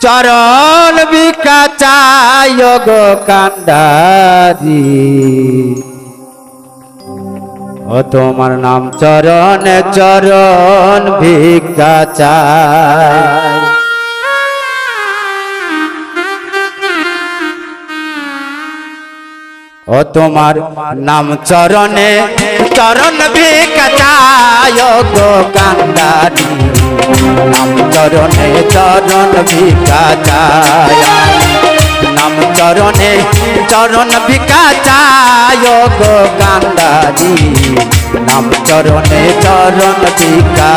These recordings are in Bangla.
চরণ বিকা চায় গো কান্ডারি। ও তোমার নাম চরণ চরণ ভিক্ষা ও তোমার নাম চরণে চরণ ভিক্ষা গো কান্দারি। নাম চরণে চরণ ভিক্ষা নাম চরণে চরণ ভিক্ষা গো কান্দারি। নাম চরণে চরণ ভিক্ষা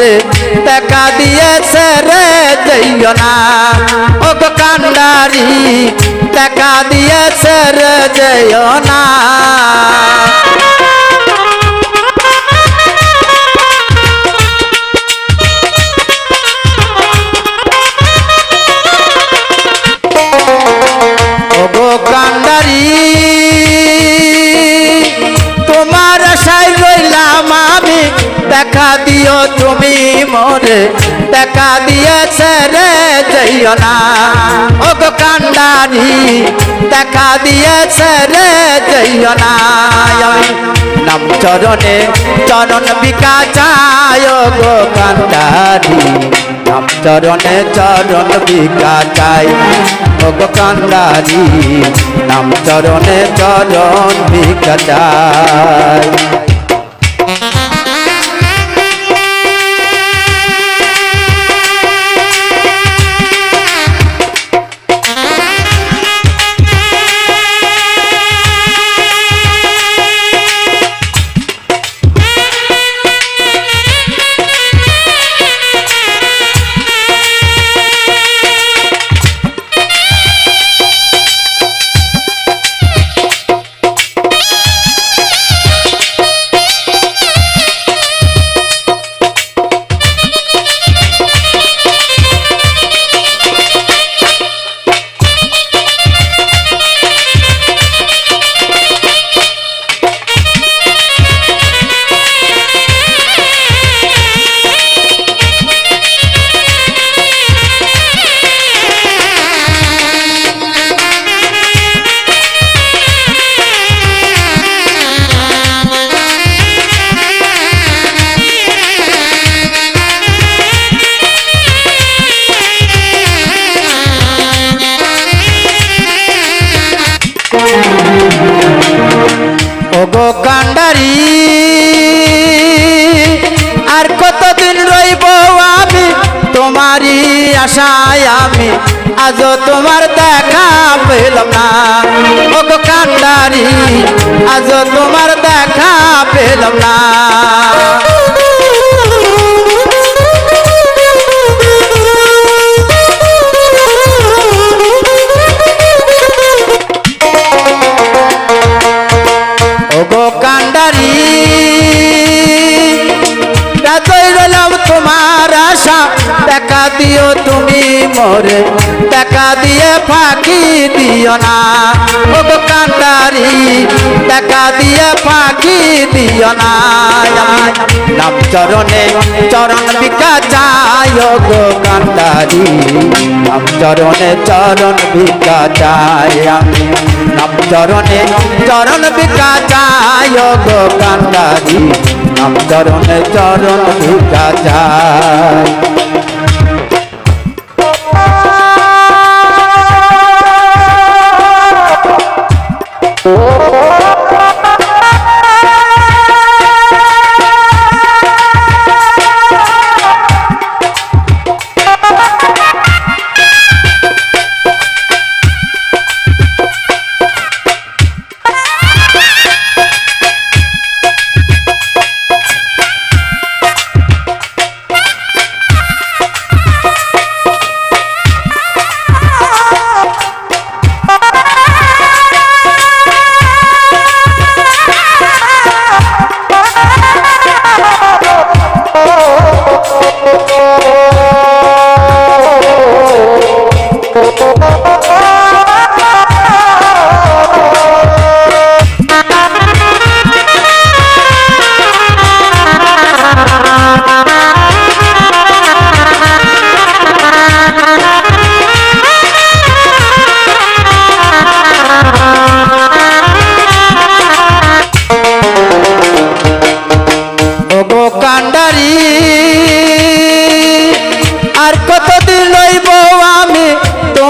মোরে দেখা দিয়েছে রে যাইও না। ওগো কান্ডারি দেখা দিয়েছে রে যাইও না। দেখা তুমি মোরে দেখা দিয়েছে রে, যাইও না। ওগো কান্ডারি, দেখা দিয়েছে রে, যাইও না। নাম চরণে চরণ বিকা চায় গো কান্ডারি। নাম চরণে চরণ বিকা চাই ওগো কান্ডারি। নাম চরণে চরণ বিকা চাই আজও তোমার দেখা পেলাম না। ওগো কান্ডারি আজও তোমার দেখা পেলাম না। তোমার দেখা দিও মোরে দেখা দিয়ে ফাঁকি দিও না। ওগো কান্ডারি দেখা দিয়ে ফাঁকি দিও না। নাম চরণে চরণ বিকা যায় গো কান্ডারি নাম চরণে চরণ বিকা যায়। আমি নাম চরণে চরণ বিকা যায় গো কান্ডারি নাম চরণে চরণ বিকা যায়।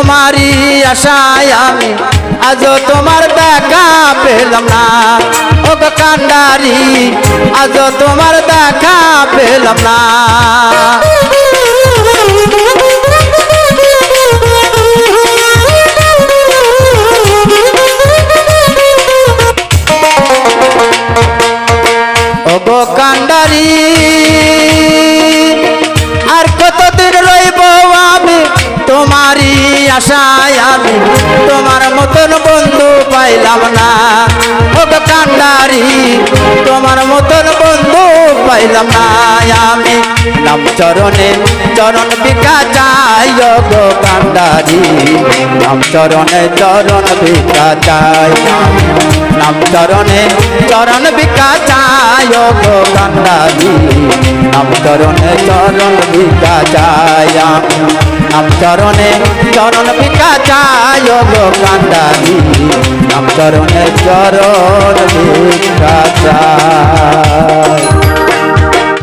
তোমারই আশায় আমি আজ তোমার দেখা পেলাম না। ও কান্ডারি আজ তোমার দেখা পেলাম না। পাইলাম না। ও গো কান্ডারি, তোমার মতন বন্ধু পাইলাম না আমি। নাম চরণে চরণ বিকা ও গো কান্ডারি। নাম চরণে চরণ বিকা চাই। নাম চরণে চরণ বিকা ও গো কান্ডারি। নাম চরণে চরণ বিকা চাই নাম চরণে চরণ পিকা চায় গো কান্দানি নাম চরণে চরণ বিকা চাই।